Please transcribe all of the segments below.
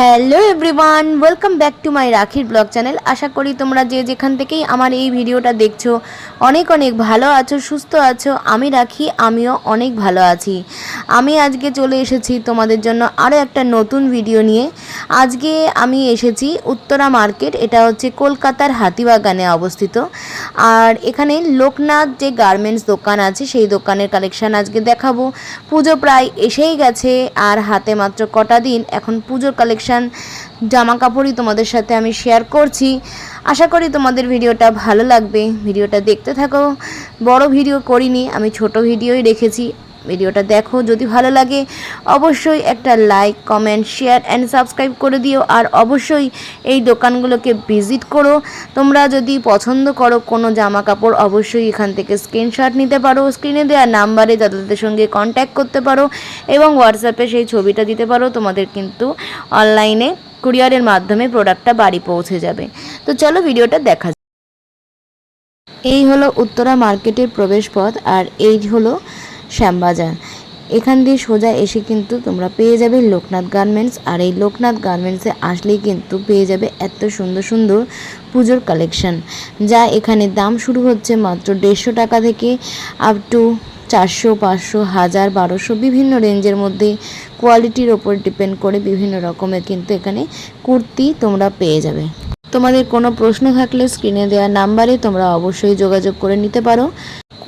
Hello everyone, welcome back to my রাখির blog channel. আশা করি তোমরা যে যেখান থেকেই আমার এই ভিডিওটা দেখছ, অনেক অনেক ভালো আছো, সুস্থ আছো। আমি রাখি, আমিও অনেক ভালো আছি। আমি আজকে চলে এসেছি তোমাদের জন্য আরও একটা নতুন ভিডিও নিয়ে। আজকে আমি এসেছি উত্তরা মার্কেট, এটা হচ্ছে কলকাতার হাতিবাগানে অবস্থিত। আর এখানে লোকনাথ যে গার্মেন্টস দোকান আছে, সেই দোকানের কালেকশান আজকে দেখাবো। পুজো প্রায় এসেই গেছে, আর হাতে মাত্র কটা দিন এখন পুজোর কালেকশন জামা কাপড়ই তোমাদের সাথে আমি শেয়ার করছি। আশা করি তোমাদের ভিডিওটা ভালো লাগবে। ভিডিওটা দেখতে থাকো। বড় ভিডিও করিনি, আমি ছোট ভিডিওই রেখেছি। ভিডিওটা দেখো, যদি ভালো লাগে, অবশ্যই একটা like comment share and subscribe করে দিও। আর অবশ্যই এই দোকানগুলোকে ভিজিট করো। তোমরা যদি পছন্দ করো কোনো জামা কাপড় অবশ্যই এখান থেকে স্ক্রিনশট নিতে পারো। স্ক্রিনে দেওয়া নাম্বারে দাদাদের সঙ্গে কন্ট্যাক্ট করতে পারো এবং হোয়াটসঅ্যাপে সেই ছবিটা দিতে পারো। তোমাদের কিন্তু অনলাইনে কুরিয়ারের মাধ্যমে প্রোডাক্টটা বাড়ি পৌঁছে যাবে। তো চলো ভিডিওটা দেখা। এই হলো উত্তরা মার্কেটের প্রবেশপথ আর এই হলো শ্যামবাজার। এখান দিয়ে সোজা এসে কিন্তু তোমরা পেয়ে যাবে লোকনাথ গার্মেন্টস। আর এই লোকনাথ গার্মেন্টসে আসলেই কিন্তু পেয়ে যাবে এত সুন্দর সুন্দর পুজোর কালেকশন যা এখানে দাম শুরু হচ্ছে মাত্র দেড়শো টাকা থেকে আপ টু চারশো, পাঁচশো, হাজার, বারোশো, বিভিন্ন রেঞ্জের মধ্যে কোয়ালিটির ওপর ডিপেন্ড করে বিভিন্ন রকমের কিন্তু এখানে কুর্তি তোমরা পেয়ে যাবে। তোমাদের কোনো প্রশ্ন থাকলে স্ক্রিনে দেওয়া নাম্বারে তোমরা অবশ্যই যোগাযোগ করে নিতে পারো।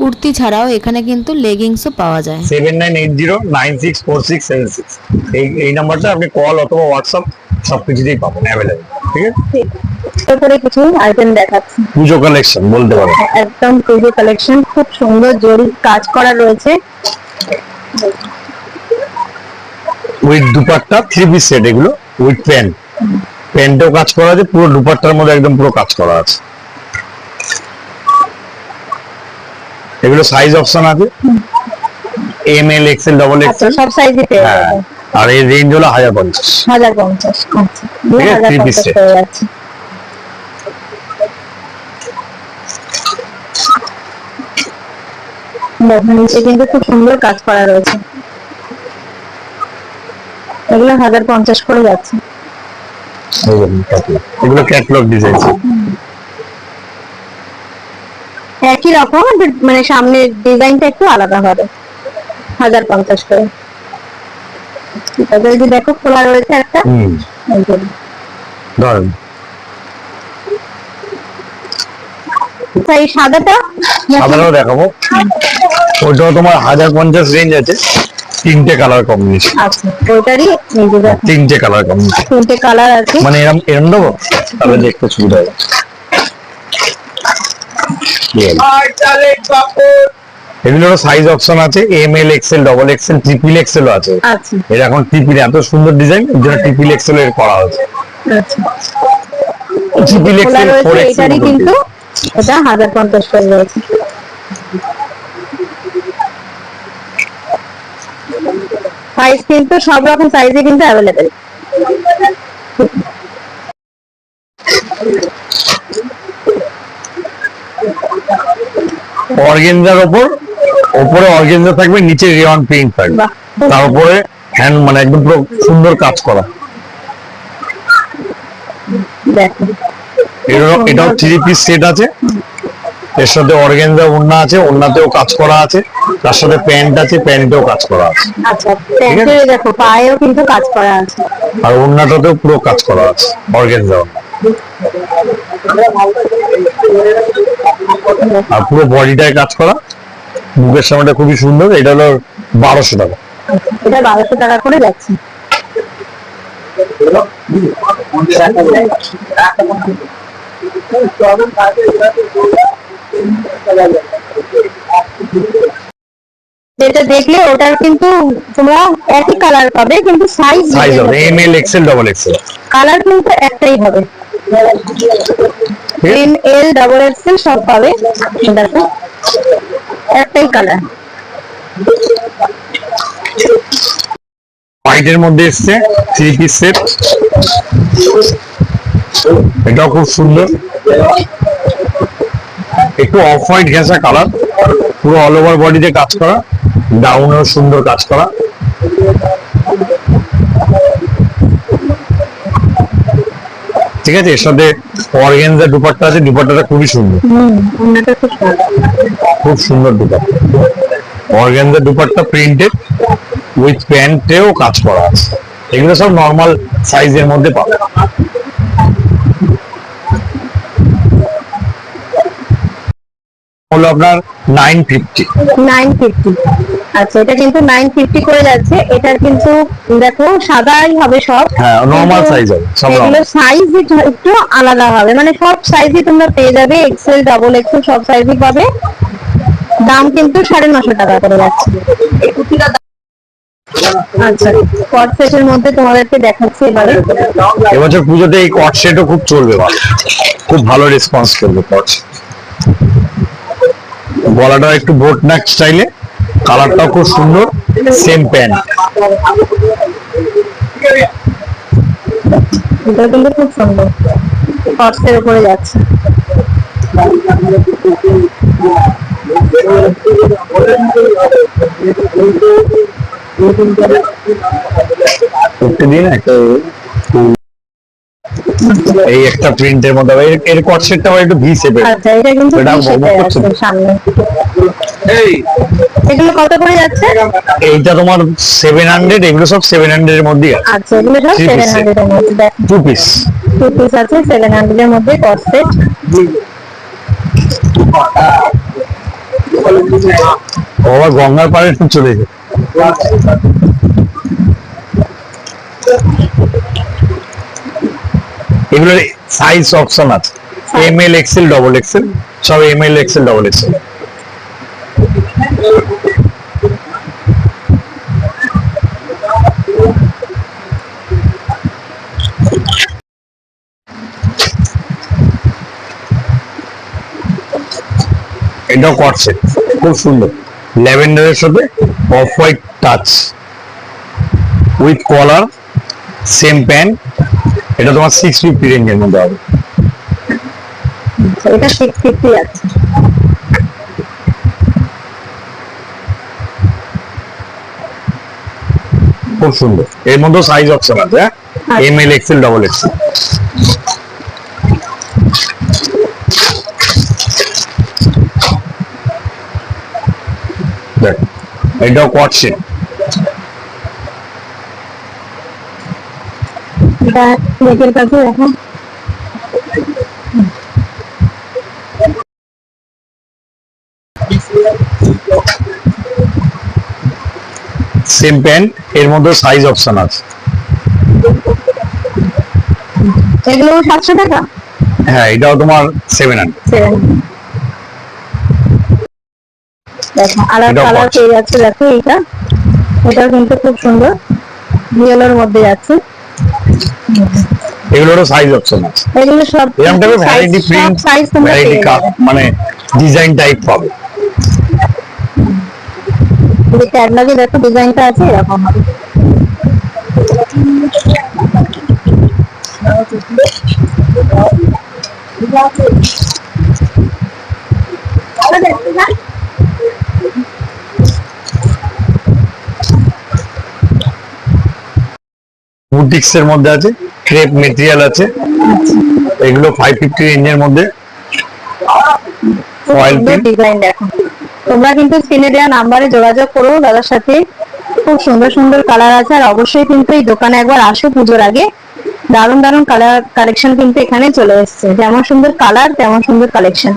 কুর্তি ছাড়াও এখানে কিন্তু লেগিংসও পাওয়া যায়। Seven nine eight zero nine six four six seven six এই এই নাম্বারটা আপনি কল অথবা হোয়াটসঅ্যাপ সব কিছুতেই পাবেন অ্যাভেলেবেল ঠিক আছে? তারপরে কিছু আইটেম দেখাচ্ছি। পুজো কালেকশন বলতে পারেন। একদম পুজো কালেকশন খুব সুন্দর জরি কাজ করা রয়েছে। With dupatta three piece set এগুলো উইথ প্যান্ট প্যান্টেও কাজ করা আছে পুরো দুপাট্টার মধ্যে একদম পুরো কাজ করা আছে। এগুলো সাইজ অপশন আছে। এম এল এক্সেল ডবল আচ্ছা এক্সেল সব সাইজে পেয়ে হ্যাঁ আর এই রেঞ্জ হলো হাজার পঞ্চাশ। হাজার পঞ্চাশ আচ্ছা। দুই ঠিক আছে, হাজার three piece পঞ্চাশ set। পেয়ে যাচ্ছে নিচে কিন্তু খুব সুন্দর কাজ করা রয়েছে। এগুলো হাজার পঞ্চাশ করে যাচ্ছে। এগুলো ক্যাটলগ ডিজাইন একই রকম মানে সামনের ডিজাইনটা একটু আলাদা হবে। হাজার পঞ্চাশ করে। দেখো খোলা রয়েছে একটা হুম। ধরেন এই সাদাটা? দেখাবো। ওইটাও তোমার হাজার পঞ্চাশ রেঞ্জ আছে। তিনটে কালার কম্বিনেশন আচ্ছা দেখো, তিনটে কালার কম্বিনেশন তিনটে কালার আছে। মানে এরম দেবো? তাহলে দেখতে সুবিধা হবে। এগুলোর সাইজ অপশন আছে M L XL double XL triple XL আছে। এর এখন ট্রিপল এত সুন্দর ডিজাইন এর জন্য ট্রিপল এক্সেল এর করা হয়েছে। আচ্ছা। ট্রিপল এক্সেল ফোর রয়েছে কিন্তু এটা হাজার পঞ্চাশ রয়েছে। সাইজ কিন্তু সব রকম সাইজে কিন্তু অ্যাভেলেবেল অর্গেনজার ওপর ওপরে অর্গেনজা থাকবে নিচে রেওয়ান প্রিন্ট থাকবে। তার উপরে হ্যান্ড মানে একদম পুরো সুন্দর কাজ করা। এটাও এটাও থ্রি পিস সেট আছে। এর সাথে অর্গেনজা ওড়না আছে ওড়নাতেও কাজ করা আছে। তার সাথে প্যান্ট আছে প্যান্টেও কাজ করা আছে। আচ্ছা প্যান্টে দেখো পায়েও কিন্তু কাজ করা আছে। আর ওড়নাটাতেও পুরো কাজ করা আছে অর্গেনজা আর পুরো বডিটায় কাজ করা। বুকের সামনেটা খুবই সুন্দর এটা হলো বারোশো টাকা। এটা বারোশো টাকা করে যাচ্ছে। যেটা দেখলে ওটার কিন্তু তোমরা একই কালার পাবে কিন্তু সাইজ সাইজ হবে M L XL double XL colour কিন্তু একটাই হবে। এম এল ডাবল এক্সেল সব পাবে। দেখো, একটাই কালার হোয়াইটের মধ্যে এসছে থ্রি পিস সেট এটাও খুব সুন্দর। একটু অফ হোয়াইট ঘেঁষা কালার পুরো অল ওভার বডিতে কাজ করা। ডাউনেও সুন্দর কাজ করা। ঠিক আছে? এর সাথে অর্গেনজা দুপাট্টা আছে দুপাট্টাটা খুবই সুন্দর। খুব সুন্দর। Dupatta. Organza dupatta printed with প্যান্টেও কাজ করা আছে। এগুলো সব নর্মাল সাইজের মধ্যে পাবে হলো আপনার নাইন ফিফটি নাইন ফিফটি আচ্ছা এটা কিন্তু নাইন ফিফটি করে যাচ্ছে। এটার কিন্তু দেখো সাদাই হবে সব। হ্যাঁ নর্মাল সাইজ হবে সব এগুলো সাইজ একটু আলাদা হবে। মানে সব সাইজই তোমরা পেয়ে যাবে এক্সেল ডাবল এক্সেল সব সাইজই পাবে। দাম কিন্তু সাড়ে নশো টাকা করে যাচ্ছে। আচ্ছা কট সেটের মধ্যে তোমাদেরকে দেখাচ্ছি এবারে। এবছর পুজোতে এই কট সেটও খুব চলবে খুব ভালো রেসপন্স করবে কট গলাটা একটু বোট নেক স্টাইলে কালারটাও খুব সুন্দর সেম প্যান্ট এটা কিন্তু খুব সুন্দর। কটসের উপরে যাচ্ছে। একটা এই একটা প্রিন্টের মধ্যে। এর- এর কট সেটটা একটু ভি শেপের আচ্ছা এটা কিন্তু এটা। সামনে। এগুলো কত করে যাচ্ছে? এইটা তোমার সেভেন হান্ড্রেড এগুলো সব সেভেন হান্ড্রেড এর মধ্যেই আছে। আচ্ছা এগুলো সব Three seven piece set. Hundred এর মধ্যে। টু পিস টু পিস আছে সেভেন হান্ড্রেড এর মধ্যে কট সেট ও গঙ্গার পাড়ে একটু চলে যায় এগুলোর সাইজ অপশন আছে। M L XL double XL সব M L XL double XL এটাও করছে খুব সুন্দর। ল্যাভেন্ডারের সাথে off white touch with collar same pant এটা তোমার সিক্স ফিফটি রেঞ্জের মধ্যে হবে। এটা সিক্স ফিফটি আছে। খুব সুন্দর। এর মধ্যে সাইজ অপশন আছে হ্যাঁ? M L XL double XL এটাও কট শেপ এটা নেকের কাছে দেখো সেম প্যান্ট এর মধ্যে সাইজ অপশন আছে। এগুলো সাতশো টাকা? হ্যাঁ এটাও তোমার সেভেন হান্ড্রেড দেখো আলাদা কালার। পেয়ে যাচ্ছে দেখো এইটা। এটাও কিন্তু খুব সুন্দর। ইয়েলোর মধ্যে যাচ্ছে। এগুলোরও সাইজ অপশন আছে। এগুলো সব এরকম টাইপের ভ্যারাইটি প্রিন্ট সাইজ তোমরা ভ্যারাইটি কাপ মানে ডিজাইন টাইপ পাবে। যে ক্যাটলগে দেখো ডিজাইনটা আছে এরকম হবে। বুটিক্স এর মধ্যে আছে ক্রেপ মেটেরিয়াল আছে এগুলো ফাইভ ফিফটি রেঞ্জের মধ্যে। ডিজাইন দেখো। তোমরা কিন্তু স্ক্রিনে দেওয়া নাম্বারে যোগাযোগ করো দাদার সাথে খুব সুন্দর সুন্দর কালার আছে আর অবশ্যই কিন্তু এই দোকানে একবার আসো পুজোর আগে। দারুণ দারুণ কালার কালেকশন কিন্তু এখানে চলে এসেছে। যেমন সুন্দর কালার তেমন সুন্দর কালেকশন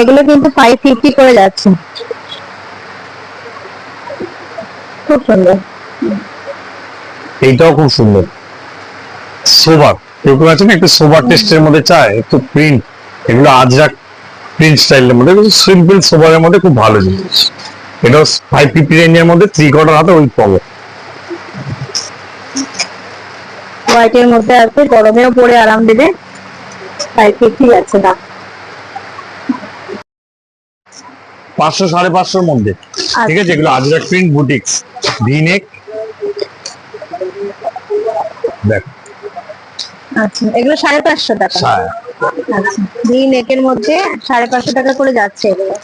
এগুলো কিন্তু ফাইভ ফিফটি করে যাচ্ছে। খুব সুন্দর। এইটাও খুব সুন্দর। সোবার। কেউ কেউ আছে না একটু সোবার টেস্টের মধ্যে চায় একটু প্রিন্ট এগুলো আজরাক প্রিন্ট স্টাইলের মধ্যে সিম্পল সোবারের মধ্যে খুব ভালো জিনিস। এটাও ফাইভ ফিফটি রেঞ্জের মধ্যে থ্রি কোয়ার্টার হাতে ওই পাবো। হোয়াইটের মধ্যে আছে গরমেও পরে আরাম দেবে ফাইভ ফিফটি যাচ্ছে দাম। পাঁচশো সাড়ে পাঁচশোর মধ্যে। ঠিক আছে এগুলো আজরাক প্রিন্ট বুটিক্স ভিনেক দেখ। আচ্ছা এগুলো সাড়ে পাঁচশো টাকা। আচ্ছা নেকের মধ্যে সাড়ে পাঁচশো টাকা করে যাচ্ছে এগুলো।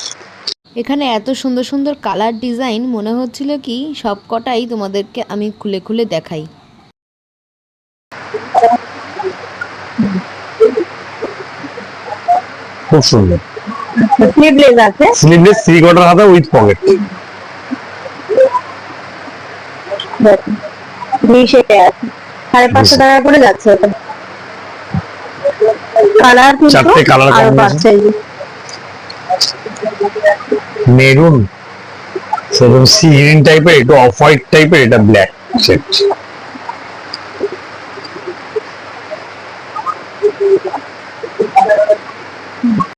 এখানে এত সুন্দর সুন্দর কালার ডিজাইন মনে হচ্ছিল কি সব কটাই তোমাদেরকে আমি খুলে খুলে দেখাই। খুব সুন্দর। স্লিভলেস আছে? স্লিভলেস থ্রি কোয়ার্টার হাতা উইথ পকেট সাড়ে পাঁচশো টাকা করে যাচ্ছে ওটা কালার কিন্তু চারটে কালার আরও। পাচ্ছে মেরুন সেরকম সি গ্রিন টাইপের একটু অফ হোয়াইট টাইপের এটা ব্ল্যাক সেট